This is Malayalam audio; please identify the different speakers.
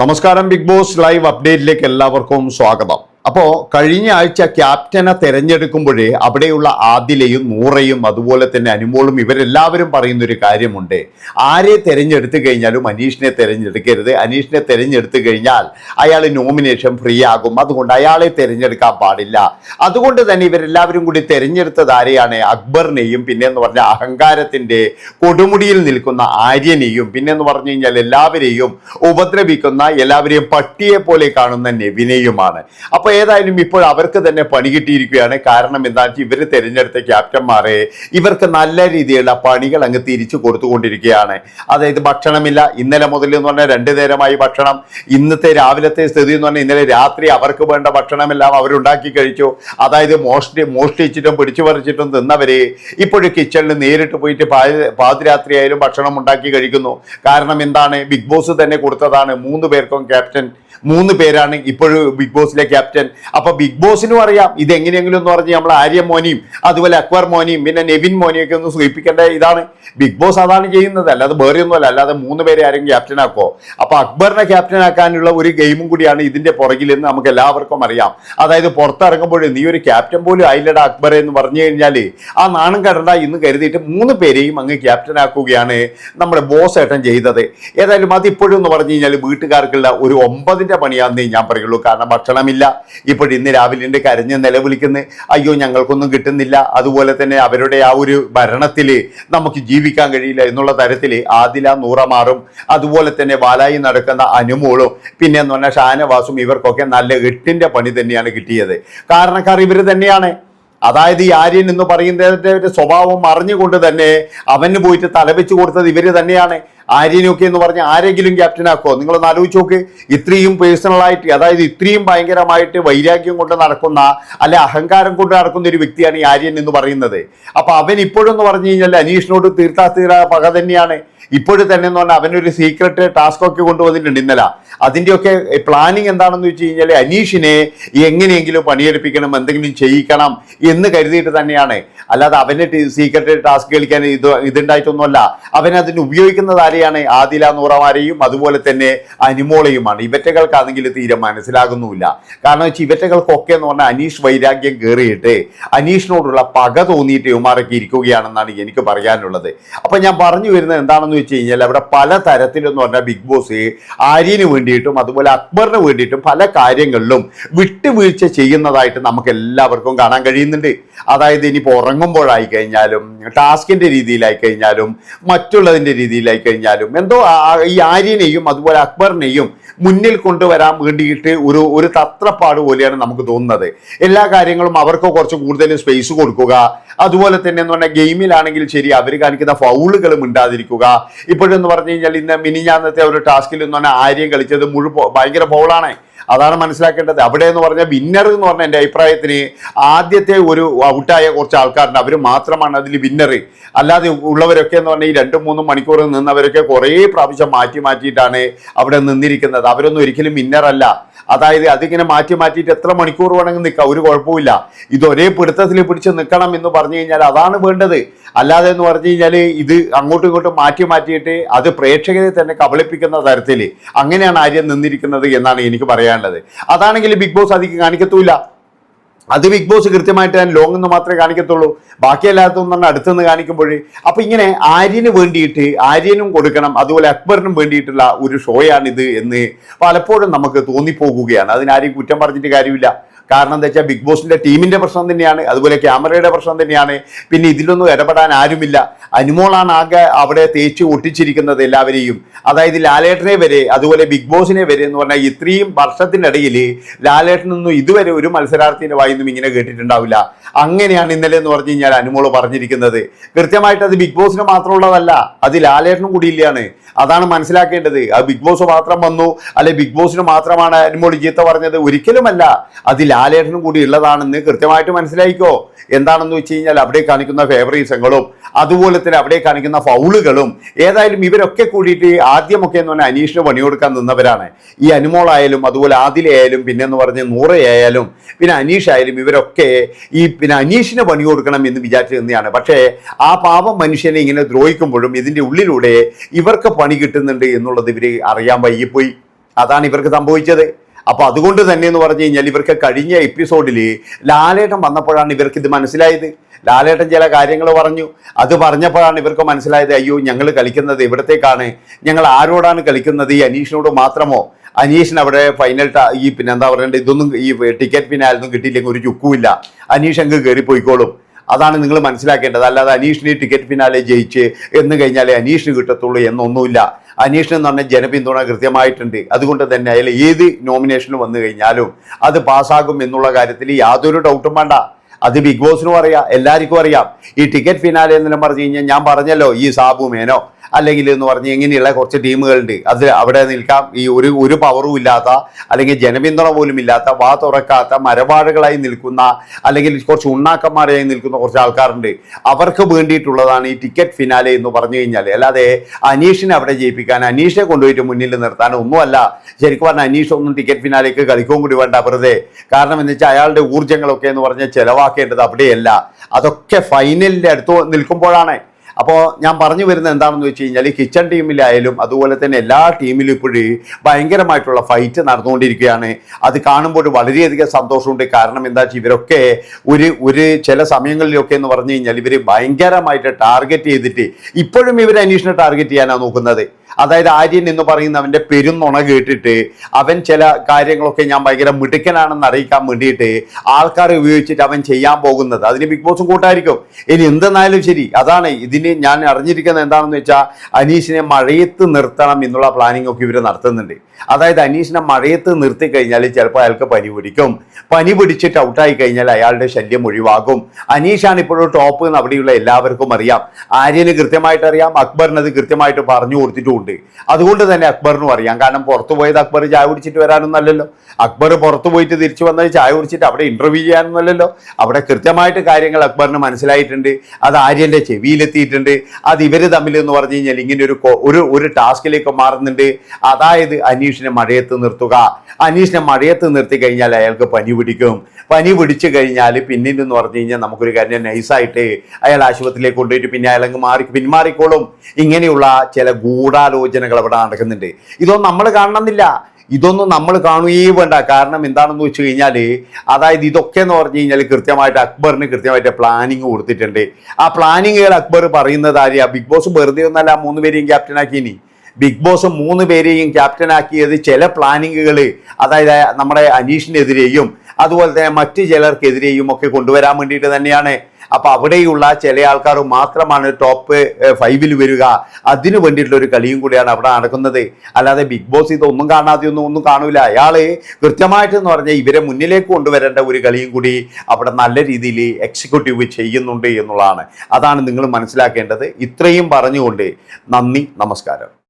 Speaker 1: നമസ്കാരം ബിഗ് ബോസ് ലൈവ് അപ്ഡേറ്റിലേക്ക് എല്ലാവർക്കും സ്വാഗതം. അപ്പോൾ കഴിഞ്ഞ ആഴ്ച ക്യാപ്റ്റനെ തെരഞ്ഞെടുക്കുമ്പോഴേ അവിടെയുള്ള ആദിലയും നൂറയും അതുപോലെ തന്നെ അനുമോളും ഇവരെല്ലാവരും പറയുന്ന ഒരു കാര്യമുണ്ട്. ആരെ തെരഞ്ഞെടുത്തു കഴിഞ്ഞാലും അനീഷിനെ തിരഞ്ഞെടുക്കരുത്. അനീഷിനെ തെരഞ്ഞെടുത്തു കഴിഞ്ഞാൽ അയാൾ നോമിനേഷൻ ഫ്രീ ആകും. അതുകൊണ്ട് അയാളെ തിരഞ്ഞെടുക്കാൻ പാടില്ല. അതുകൊണ്ട് തന്നെ ഇവരെല്ലാവരും കൂടി തെരഞ്ഞെടുത്തത് ആരെയാണ്? അക്ബറിനെയും പിന്നെ എന്ന് പറഞ്ഞ അഹങ്കാരത്തിന്റെ കൊടുമുടിയിൽ നിൽക്കുന്ന ആര്യനെയും പിന്നെ എന്ന് പറഞ്ഞു കഴിഞ്ഞാൽ എല്ലാവരെയും ഉപദ്രവിക്കുന്ന എല്ലാവരെയും പട്ടിയെ പോലെ കാണുന്ന നെവിനെയുമാണ്. അപ്പൊ ഏതായാലും ഇപ്പോൾ അവർക്ക് തന്നെ പണി കിട്ടിയിരിക്കുകയാണ്. കാരണം എന്താണെന്ന് വെച്ചാൽ ഇവർ തിരഞ്ഞെടുത്ത ക്യാപ്റ്റന്മാരെ ഇവർക്ക് നല്ല രീതിയിലുള്ള പണികൾ അങ്ങ് തിരിച്ചു കൊടുത്തുകൊണ്ടിരിക്കുകയാണ്. അതായത് ഭക്ഷണമില്ല. ഇന്നലെ മുതൽ എന്ന് പറഞ്ഞാൽ രണ്ടു നേരമായി ഭക്ഷണം. ഇന്നത്തെ രാവിലത്തെ സ്ഥിതി എന്ന് പറഞ്ഞാൽ ഇന്നലെ രാത്രി അവർക്ക് വേണ്ട ഭക്ഷണമെല്ലാം അവരുണ്ടാക്കി കഴിച്ചു. അതായത് മോഷ്ടി മോഷ്ടിച്ചിട്ടും പിടിച്ചു പറിച്ചിട്ടും തിന്നവർ ഇപ്പോഴും കിച്ചണിൽ നേരിട്ട് പോയിട്ട് പാതിരാത്രി ആയാലും ഭക്ഷണം ഉണ്ടാക്കി കഴിക്കുന്നു. കാരണം എന്താണ്? ബിഗ് ബോസ് തന്നെ കൊടുത്തതാണ്. മൂന്ന് പേർക്കും ക്യാപ്റ്റൻ മൂന്ന് പേരാണ് ഇപ്പോഴും ബിഗ് ബോസിലെ ക്യാപ്റ്റൻ. അപ്പൊ ബിഗ് ബോസിനും അറിയാം ഇത് എങ്ങനെയെങ്കിലും എന്ന് പറഞ്ഞ് നമ്മൾ ആര്യ മോനിയും അതുപോലെ അക്വർ മോനിയും പിന്നെ നെവിൻ മോനിയും ഒക്കെ ഒന്ന് സൂചിപ്പിക്കേണ്ട ഇതാണ്. ബിഗ് ബോസ് അതാണ് ചെയ്യുന്നത് അല്ലാതെ വേറെ ഒന്നുമല്ല. അല്ലാതെ മൂന്ന് പേരെ ആരും ക്യാപ്റ്റൻ ആക്കോ അപ്പൊ അക്ബറിനെ ക്യാപ്റ്റൻ ആക്കാനുള്ള ഒരു ഗെയിമും കൂടിയാണ് ഇതിന്റെ പുറകിലെന്ന് നമുക്ക് എല്ലാവർക്കും അറിയാം. അതായത് പുറത്തിറങ്ങുമ്പോൾ നീ ഒരു ക്യാപ്റ്റൻ പോലും ആയില്ലടാ അക്ബർ എന്ന് പറഞ്ഞു കഴിഞ്ഞാൽ ആ നാണം കടണ്ട എന്ന് കരുതിയിട്ട് മൂന്ന് പേരെയും അങ്ങ് ക്യാപ്റ്റൻ ആക്കുകയാണ് നമ്മുടെ ബോസ് ഏട്ടൻ ചെയ്തത്. ഏതായാലും അതിപ്പോഴും എന്ന് പറഞ്ഞു കഴിഞ്ഞാൽ വീട്ടുകാർക്കുള്ള ഒരു ഒമ്പതിന്റെ പണിയാന്നേ ഞാൻ പറയുള്ളൂ. കാരണം ഭക്ഷണമില്ല ഇപ്പോൾ ഇന്ന് രാവിലെ ഉണ്ട് കരഞ്ഞ് നിലവിളിക്കുന്നത് അയ്യോ ഞങ്ങൾക്കൊന്നും കിട്ടുന്നില്ല. അതുപോലെ തന്നെ അവരുടെ ആ ഒരു ഭരണത്തിൽ നമുക്ക് ജീവിക്കാൻ കഴിയില്ല എന്നുള്ള തരത്തിൽ ആദില നൂറമാറും അതുപോലെ തന്നെ വാലായി നടക്കുന്ന അനുമോളും പിന്നെ എന്ന് പറഞ്ഞാൽ ഷാനവാസും ഇവർക്കൊക്കെ നല്ല എട്ടിന്റെ പണി തന്നെയാണ് കിട്ടിയത്. കാരണക്കാർ ഇവർ തന്നെയാണ്. അതായത് ഈ ആര്യൻ എന്ന് പറയുന്നതിന്റെ സ്വഭാവം അറിഞ്ഞുകൊണ്ട് തന്നെ അവന് പോയിട്ട് തലവെച്ച് കൊടുത്തത് ഇവർ തന്നെയാണ്. ആര്യനൊക്കെ എന്ന് പറഞ്ഞ ആരെങ്കിലും ക്യാപ്റ്റൻ നിങ്ങൾ നിങ്ങളൊന്ന് ആലോചിച്ച് നോക്ക്. ഇത്രയും പേഴ്സണലായിട്ട് അതായത് ഇത്രയും ഭയങ്കരമായിട്ട് വൈരാഗ്യം കൊണ്ട് നടക്കുന്ന അല്ലെ അഹങ്കാരം കൊണ്ട് നടക്കുന്ന ഒരു വ്യക്തിയാണ് ഈ ആര്യൻ എന്ന് പറയുന്നത്. അപ്പൊ അവൻ ഇപ്പോഴും എന്ന് പറഞ്ഞു കഴിഞ്ഞാൽ അനീഷിനോട് തീർത്താ തീരാ പക തന്നെയാണ്. ഇപ്പോഴും തന്നെ എന്ന് പറഞ്ഞാൽ അവനൊരു സീക്രട്ട് ടാസ്ക് ഒക്കെ കൊണ്ടുവന്നിട്ടുണ്ട് ഇന്നലെ. അതിന്റെയൊക്കെ പ്ലാനിങ് എന്താണെന്ന് വെച്ച് കഴിഞ്ഞാൽ അനീഷിനെ എങ്ങനെയെങ്കിലും പണിയെടുപ്പിക്കണം എന്തെങ്കിലും ചെയ്യിക്കണം എന്ന് കരുതിയിട്ട് തന്നെയാണ്. അല്ലാതെ അവന് സീക്രട്ട് ടാസ്ക് കളിക്കാൻ ഇത് ഇതുണ്ടായിട്ടൊന്നുമല്ല. അവൻ അതിന് ഉപയോഗിക്കുന്നത് ആരെയാണ്? ആദില നൂറമാരെയും അതുപോലെ തന്നെ അനുമോളയുമാണ്. ഇവറ്റകൾക്കാണെങ്കിൽ തീരെ മനസ്സിലാകുന്നുമില്ല. കാരണം വെച്ചാൽ ഇവറ്റകൾക്കൊക്കെ എന്ന് പറഞ്ഞാൽ അനീഷ് വൈരാഗ്യം കയറിയിട്ട് അനീഷിനോടുള്ള പക തോന്നിയിട്ട് ഇവമാരൊക്കെ ഇരിക്കുകയാണെന്നാണ് എനിക്ക് പറയാനുള്ളത്. അപ്പം ഞാൻ പറഞ്ഞു വരുന്നത് എന്താണെന്ന് വെച്ച് കഴിഞ്ഞാൽ അവിടെ പല തരത്തിലെന്ന് പറഞ്ഞാൽ ബിഗ് ബോസ് ആര്യന് വേണ്ടിയിട്ടും അതുപോലെ അക്ബറിന് വേണ്ടിയിട്ടും പല കാര്യങ്ങളിലും വിട്ടുവീഴ്ച ചെയ്യുന്നതായിട്ട് നമുക്ക് എല്ലാവർക്കും കാണാൻ കഴിയുന്നുണ്ട്. അതായത് ഇനിയിപ്പോൾ ഉറങ്ങുമ്പോഴായി കഴിഞ്ഞാലും ടാസ്കിന്റെ രീതിയിലായി കഴിഞ്ഞാലും മറ്റുള്ളതിന്റെ രീതിയിലായി കഴിഞ്ഞാലും എന്തോ ഈ ആര്യനെയും അതുപോലെ അക്ബറിനെയും മുന്നിൽ കൊണ്ടുവരാൻ വേണ്ടിയിട്ട് ഒരു ഒരു തത്രപ്പാട് പോലെയാണ് നമുക്ക് തോന്നുന്നത്. എല്ലാ കാര്യങ്ങളും അവർക്ക് കുറച്ച് കൂടുതൽ സ്പേസ് കൊടുക്കുക. അതുപോലെ തന്നെ എന്ന് പറഞ്ഞാൽ ഗെയിമിലാണെങ്കിൽ ശരി അവർ കാണിക്കുന്ന ഫൗളുകളും ഉണ്ടാതിരിക്കുക ഇപ്പോഴെന്ന് പറഞ്ഞു കഴിഞ്ഞാൽ ഇന്ന് മിനിഞ്ഞാന്നത്തെ ഒരു ടാസ്കിൽ എന്ന് പറഞ്ഞാൽ ആര്യം കളിച്ചത് മുഴുവൻ ഭയങ്കര ഫൗളാണ് അതാണ് മനസ്സിലാക്കേണ്ടത്. അവിടെ എന്ന് പറഞ്ഞാൽ വിന്നർ എന്ന് പറഞ്ഞ എന്റെ അഭിപ്രായത്തിന് ആദ്യത്തെ ഒരു ഔട്ടായ കുറച്ച് ആൾക്കാരുണ്ട്. അവർ മാത്രമാണ് അതിൽ വിന്നർ അല്ലാതെ ഉള്ളവരൊക്കെ എന്ന് പറഞ്ഞാൽ ഈ രണ്ടും മൂന്നും മണിക്കൂർ നിന്നവരൊക്കെ കുറേ പ്രാവശ്യം മാറ്റി മാറ്റിയിട്ടാണ് അവിടെ നിന്നിരിക്കുന്നത്. അവരൊന്നും ഒരിക്കലും വിന്നർ അല്ല. അതായത് അതിങ്ങനെ മാറ്റി മാറ്റിയിട്ട് എത്ര മണിക്കൂർ വേണമെങ്കിൽ നിൽക്കാം ഒരു കുഴപ്പമില്ല ഇത് ഒരേ പിടുത്തത്തിൽ പിടിച്ച് നിൽക്കണം എന്ന് പറഞ്ഞു കഴിഞ്ഞാൽ അതാണ് വേണ്ടത്. അല്ലാതെ എന്ന് പറഞ്ഞു കഴിഞ്ഞാൽ ഇത് അങ്ങോട്ടും ഇങ്ങോട്ടും മാറ്റി മാറ്റിയിട്ട് അത് പ്രേക്ഷകരെ തന്നെ കബളിപ്പിക്കുന്ന തരത്തിൽ അങ്ങനെയാണ് ആര്യം നിന്നിരിക്കുന്നത് എന്നാണ് എനിക്ക് പറയാനുള്ളത്. അതാണെങ്കിൽ ബിഗ് ബോസ് അധികം കാണിക്കത്തൂല അത് ബിഗ് ബോസ് കൃത്യമായിട്ട് ഞാൻ ലോങ് എന്ന് മാത്രമേ കാണിക്കത്തുള്ളൂ. ബാക്കി പറഞ്ഞാൽ തന്നെ അടുത്തുനിന്ന് കാണിക്കുമ്പോൾ അപ്പൊ ഇങ്ങനെ ആര്യന് വേണ്ടിയിട്ട് ആര്യനും കൊടുക്കണം അതുപോലെ അക്ബറിനും വേണ്ടിയിട്ടുള്ള ഒരു ഷോയാണിത് എന്ന് പലപ്പോഴും നമുക്ക് തോന്നിപ്പോകുകയാണ്. അതിനാരെയും കുറ്റം പറഞ്ഞിട്ട് കാര്യമില്ല. കാരണം എന്താ വെച്ചാൽ ബിഗ് ബോസിന്റെ ടീമിന്റെ പ്രശ്നം തന്നെയാണ് അതുപോലെ ക്യാമറയുടെ പ്രശ്നം തന്നെയാണ്. പിന്നെ ഇതിലൊന്നും ഇടപെടാൻ ആരുമില്ല. അനുമോളാണ് ആകെ അവിടെ തേച്ച് ഒട്ടിച്ചിരിക്കുന്നത് എല്ലാവരെയും. അതായത് ലാലേട്ടനെ വരെ അതുപോലെ ബിഗ് ബോസിനെ വരെ എന്ന് പറഞ്ഞാൽ ഇത്രയും വർഷത്തിനിടയിൽ ലാലേട്ടനൊന്നും ഇതുവരെ ഒരു മത്സരാർത്ഥിയുടെ വായിന്നും ഇങ്ങനെ കേട്ടിട്ടുണ്ടാവില്ല. അങ്ങനെയാണ് ഇന്നലെ എന്ന് പറഞ്ഞു കഴിഞ്ഞാൽ അനുമോൾ പറഞ്ഞിരിക്കുന്നത്. കൃത്യമായിട്ട് അത് ബിഗ് ബോസിന് മാത്രമുള്ളതല്ല അത് ലാലേട്ടനും കൂടിയില്ലാണ്. അതാണ് മനസ്സിലാക്കേണ്ടത്. അത് ബിഗ് ബോസ് മാത്രം വന്നു അല്ലെ ബിഗ് ബോസിന് മാത്രമാണ് അനുമോൾ ചീത്ത പറഞ്ഞത്? ഒരിക്കലുമല്ല. അത് ലാലേട്ടനും കൂടി ഉള്ളതാണെന്ന് കൃത്യമായിട്ട് മനസ്സിലായിക്കോ? എന്താണെന്ന് വെച്ച് കഴിഞ്ഞാൽ അവിടെ കാണിക്കുന്ന ഫേവറീസങ്ങളും അതുപോലെ തന്നെ അവിടെ കാണിക്കുന്ന ഫൗളുകളും ഏതായാലും ഇവരൊക്കെ കൂടിയിട്ട് ആദ്യമൊക്കെ എന്ന് പറഞ്ഞാൽ അനീഷിന് പണി കൊടുക്കാൻ നിന്നവരാണ്. ഈ അനുമോളായാലും അതുപോലെ ആദിലയായാലും പിന്നെ എന്ന് പറഞ്ഞ് നൂറയായാലും പിന്നെ അനീഷ് ആയാലും ഇവരൊക്കെ ഈ പിന്നെ അനീഷിന് പണി കൊടുക്കണം എന്ന് വിചാരിച്ചു തന്നെയാണ് പക്ഷേ ആ പാപം മനുഷ്യനെ ഇങ്ങനെ ദ്രോഹിക്കുമ്പോഴും ഇതിന്റെ ഉള്ളിലൂടെ ഇവർക്ക് പണി കിട്ടുന്നുണ്ട് എന്നുള്ളത് ഇവർ അറിയാൻ വൈകിപ്പോയി. അതാണ് ഇവർക്ക് സംഭവിച്ചത്. അപ്പൊ അതുകൊണ്ട് തന്നെ എന്ന് പറഞ്ഞു കഴിഞ്ഞാൽ ഇവർക്ക് കഴിഞ്ഞ എപ്പിസോഡിൽ ലാലേട്ടൻ വന്നപ്പോഴാണ് ഇവർക്ക് ഇത് മനസ്സിലായത്. ലാലേട്ടൻ ചില കാര്യങ്ങൾ പറഞ്ഞു. അത് പറഞ്ഞപ്പോഴാണ് ഇവർക്ക് മനസ്സിലായത് അയ്യോ ഞങ്ങൾ കളിക്കുന്നത് ഇവിടത്തേക്കാണ് ഞങ്ങൾ ആരോടാണ് കളിക്കുന്നത്? ഈ അനീഷിനോട് മാത്രമോ? അനീഷിന് അവിടെ ഫൈനൽ ഈ പിന്നെ എന്താ പറയണ്ടത് ഇതൊന്നും ഈ ടിക്കറ്റ് ഫിനാലൊന്നും കിട്ടിയില്ലെങ്കിൽ ഒരു ചുക്കുമില്ല അനീഷ് അങ്ങ് കയറി പോയിക്കോളും. അതാണ് നിങ്ങൾ മനസ്സിലാക്കേണ്ടത്. അല്ലാതെ അനീഷിന് ടിക്കറ്റ് പിന്നാലെ ജയിച്ച് എന്ന് കഴിഞ്ഞാലേ അനീഷിന് കിട്ടത്തുള്ളൂ എന്നൊന്നുമില്ല. എന്ന് പറഞ്ഞാൽ ജനപിന്തുണ കൃത്യമായിട്ടുണ്ട്. അതുകൊണ്ട് തന്നെ അതിൽ ഏത് നോമിനേഷന് വന്നു കഴിഞ്ഞാലും അത് പാസ്സാകും എന്നുള്ള കാര്യത്തിൽ യാതൊരു ഡൗട്ടും വേണ്ട. അത് ബിഗ് ബോസിനും അറിയാം എല്ലാവർക്കും അറിയാം. ഈ ടിക്കറ്റ് ഫിനാലെ എന്നെല്ലാം പറഞ്ഞു കഴിഞ്ഞാൽ ഞാൻ പറഞ്ഞല്ലോ ഈ സാബു മേനോ അല്ലെങ്കിൽ എന്ന് പറഞ്ഞ് ഇങ്ങനെയുള്ള കുറച്ച് ടീമുകളുണ്ട്. അത് അവിടെ നിൽക്കാം. ഈ ഒരു ഒരു പവറും ഇല്ലാത്ത അല്ലെങ്കിൽ ജനപിന്തുണ പോലും ഇല്ലാത്ത വാ തുറക്കാത്ത മരപാടുകളായി നിൽക്കുന്ന അല്ലെങ്കിൽ കുറച്ച് ഉണ്ണാക്കന്മാരായി നിൽക്കുന്ന കുറച്ച് ആൾക്കാരുണ്ട്. അവർക്ക് വേണ്ടിയിട്ടുള്ളതാണ് ഈ ടിക്കറ്റ് ഫിനാലെ എന്ന് പറഞ്ഞു കഴിഞ്ഞാൽ അല്ലാതെ അനീഷിനെ അവിടെ ജയിപ്പിക്കാൻ അനീഷിനെ കൊണ്ടുപോയിട്ട് മുന്നിൽ നിർത്താൻ ഒന്നുമല്ല. ശരിക്കും പറഞ്ഞാൽ അനീഷ് ഒന്നും ടിക്കറ്റ് ഫിനാലേക്ക് കളിക്കുകയും കൂടി വേണ്ട വെറുതെ. കാരണം എന്ന് വെച്ചാൽ അയാളുടെ ഊർജങ്ങളൊക്കെ എന്ന് പറഞ്ഞാൽ ചിലവാക്കേണ്ടത് അവിടെയല്ല. അതൊക്കെ ഫൈനലിന്റെ അടുത്ത് നിൽക്കുമ്പോഴാണ്. അപ്പോൾ ഞാൻ പറഞ്ഞു വരുന്നത് എന്താണെന്ന് വെച്ച് കഴിഞ്ഞാൽ കിച്ചൺ ടീമിലായാലും അതുപോലെ തന്നെ എല്ലാ ടീമിലും ഇപ്പോഴും ഭയങ്കരമായിട്ടുള്ള ഫൈറ്റ് നടന്നുകൊണ്ടിരിക്കുകയാണ്. അത് കാണുമ്പോൾ വളരെയധികം സന്തോഷമുണ്ട്. കാരണം എന്താ വെച്ചാൽ ഇവരൊക്കെ ഒരു ഒരു ചില സമയങ്ങളിലൊക്കെ എന്ന് പറഞ്ഞു കഴിഞ്ഞാൽ ഇവർ ഭയങ്കരമായിട്ട് ടാർഗറ്റ് ചെയ്തിട്ട് ഇപ്പോഴും ഇവർ അന്വേഷണം ടാർഗറ്റ് ചെയ്യാനാണ് നോക്കുന്നത്. അതായത് ആര്യൻ എന്ന് പറയുന്നവന്റെ പെരുന്നുണ കേട്ടിട്ട് അവൻ ചില കാര്യങ്ങളൊക്കെ ഞാൻ ഭയങ്കര മിടുക്കനാണെന്ന് അറിയിക്കാൻ വേണ്ടിയിട്ട് ആൾക്കാർ ഉപയോഗിച്ചിട്ട് അവൻ ചെയ്യാൻ പോകുന്നത്. അതിന് ബിഗ് ബോസും കൂട്ടായിരിക്കും. ഇനി എന്തെന്നാലും ശരി. അതാണ് ഇതിന് ഞാൻ അറിഞ്ഞിരിക്കുന്നത് എന്താണെന്ന് വെച്ചാൽ അനീഷിനെ മഴയത്ത് നിർത്തണം എന്നുള്ള പ്ലാനിങ് ഒക്കെ ഇവർ നടത്തുന്നുണ്ട്. അതായത് അനീഷിനെ മഴയത്ത് നിർത്തി കഴിഞ്ഞാൽ ചിലപ്പോൾ അയാൾക്ക് പനി പിടിക്കും. പനി പിടിച്ചിട്ട് ഔട്ടായി കഴിഞ്ഞാൽ അയാളുടെ ശല്യം ഒഴിവാകും. അനീഷാണ് ഇപ്പോഴും ടോപ്പ് എന്ന് അവിടെയുള്ള എല്ലാവർക്കും അറിയാം. ആര്യന് കൃത്യമായിട്ട് അറിയാം. അക്ബറിനത് കൃത്യമായിട്ട് പറഞ്ഞു കൊടുത്തിട്ടുമുണ്ട് അതുകൊണ്ട് തന്നെ അക്ബറിനും അറിയാം. കാരണം പുറത്തു പോയത് അക്ബർ ചായ കുടിച്ചിട്ട് വരാനൊന്നല്ലല്ലോ അക്ബർ പുറത്തു പോയിട്ട് തിരിച്ചു വന്നത് ചായ കുടിച്ചിട്ട് അവിടെ ഇന്റർവ്യൂ ചെയ്യാനൊന്നല്ലല്ലോ അവിടെ കൃത്യമായിട്ട് കാര്യങ്ങൾ അക്ബറിന് മനസ്സിലായിട്ടുണ്ട്. അത് ആര്യന്റെ ചെവിയിലെത്തിയിട്ടുണ്ട്. അത് ഇവർ തമ്മിൽ എന്ന് പറഞ്ഞു കഴിഞ്ഞാൽ ഇങ്ങനെ ഒരു ഒരു ഒരു ടാസ്കിലേക്ക് മാറുന്നുണ്ട്. അതായത് അനീഷിനെ മഴയത്ത് നിർത്തുക. അനീഷിനെ മഴയത്ത് നിർത്തി കഴിഞ്ഞാൽ അയാൾക്ക് പനി പിടിക്കും. പനി പിടിച്ചു കഴിഞ്ഞാൽ പിന്നീട് എന്ന് പറഞ്ഞു കഴിഞ്ഞാൽ നമുക്കൊരു കാര്യം നൈസായിട്ട് അയാൾ ആശുപത്രിയിലേക്ക് കൊണ്ടുപോയിട്ട് പിന്നെ അയാളങ്ങ് മാറി പിന്മാറിക്കോളും. ഇങ്ങനെയുള്ള ചില ഗൂഢാലോചനകൾ അവിടെ നടക്കുന്നുണ്ട്. ഇതൊന്നും നമ്മൾ കാണണമെന്നില്ല. ഇതൊന്നും നമ്മൾ കാണുകയേ വേണ്ട. കാരണം എന്താണെന്ന് വെച്ച് കഴിഞ്ഞാൽ അതായത് ഇതൊക്കെ എന്ന് പറഞ്ഞു കഴിഞ്ഞാൽ കൃത്യമായിട്ട് അക്ബറിന് കൃത്യമായിട്ട് പ്ലാനിങ് കൊടുത്തിട്ടുണ്ട്. ആ പ്ലാനിങ്ങുകൾ അക്ബർ പറയുന്നത് ആര്യ ബിഗ് ബോസ് വെറുതെ ഒന്നല്ല മൂന്ന് പേരെയും ക്യാപ്റ്റനാക്കിയിനി ബിഗ് ബോസ് മൂന്ന് പേരെയും ക്യാപ്റ്റനാക്കിയത് ചില പ്ലാനിങ്ങുകൾ അതായത് നമ്മുടെ അനീഷിനെതിരെയും അതുപോലെ തന്നെ മറ്റ് ചിലർക്കെതിരെയും ഒക്കെ കൊണ്ടുവരാൻ വേണ്ടിയിട്ട് തന്നെയാണ് അപ്പൊ അവിടെയുള്ള ചില ആൾക്കാർ മാത്രമാണ് ടോപ്പ് ഫൈവിൽ വരിക. അതിനു വേണ്ടിയിട്ടുള്ള ഒരു കളിയും കൂടിയാണ് അവിടെ നടക്കുന്നത്. അല്ലാതെ ബിഗ് ബോസ് ഇതൊന്നും കാണാതെ ഒന്നും കാണൂല അയാൾ കൃത്യമായിട്ട് എന്ന് പറഞ്ഞാൽ ഇവരെ മുന്നിലേക്ക് കൊണ്ടുവരേണ്ട ഒരു കളിയും കൂടി അവിടെ നല്ല രീതിയിൽ എക്സിക്യൂട്ടീവ് ചെയ്യുന്നുണ്ട് എന്നുള്ളതാണ്. അതാണ് നിങ്ങൾ മനസ്സിലാക്കേണ്ടത്. ഇത്രയും പറഞ്ഞുകൊണ്ട് നന്ദി നമസ്കാരം.